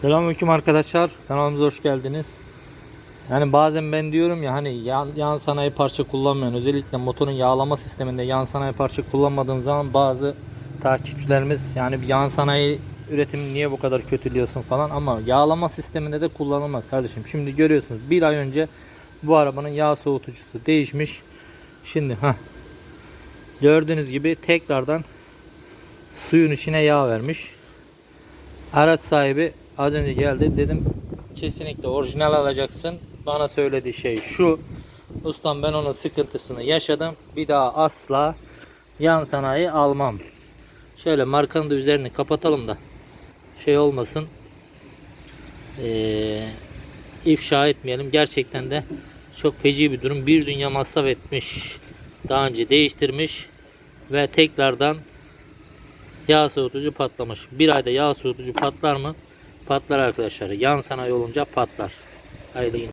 Selamünaleyküm arkadaşlar. Kanalımıza hoş geldiniz. Yani bazen ben diyorum ya hani yan, yan sanayi parça kullanmayan özellikle motorun yağlama sisteminde yan sanayi parça kullanmadığım zaman bazı takipçilerimiz yani bir yan sanayi üretimi niye bu kadar kötülüyorsun falan ama yağlama sisteminde de kullanılmaz kardeşim. Şimdi görüyorsunuz bir ay önce bu arabanın yağ soğutucusu değişmiş. Şimdi ha gördüğünüz gibi tekrardan suyun içine yağ vermiş. Araç sahibi az önce geldi dedim kesinlikle orijinal alacaksın. Bana söylediği şey şu. Ustam ben onun sıkıntısını yaşadım. Bir daha asla yan sanayi almam. Şöyle markanın da üzerini kapatalım da şey olmasın. Ee, ifşa etmeyelim. Gerçekten de çok feci bir durum. Bir dünya masraf etmiş. Daha önce değiştirmiş ve tekrardan yağ soğutucu patlamış. Bir ayda yağ soğutucu patlar mı? Patlar arkadaşlar. Yan sanayi olunca patlar. Hayırlı.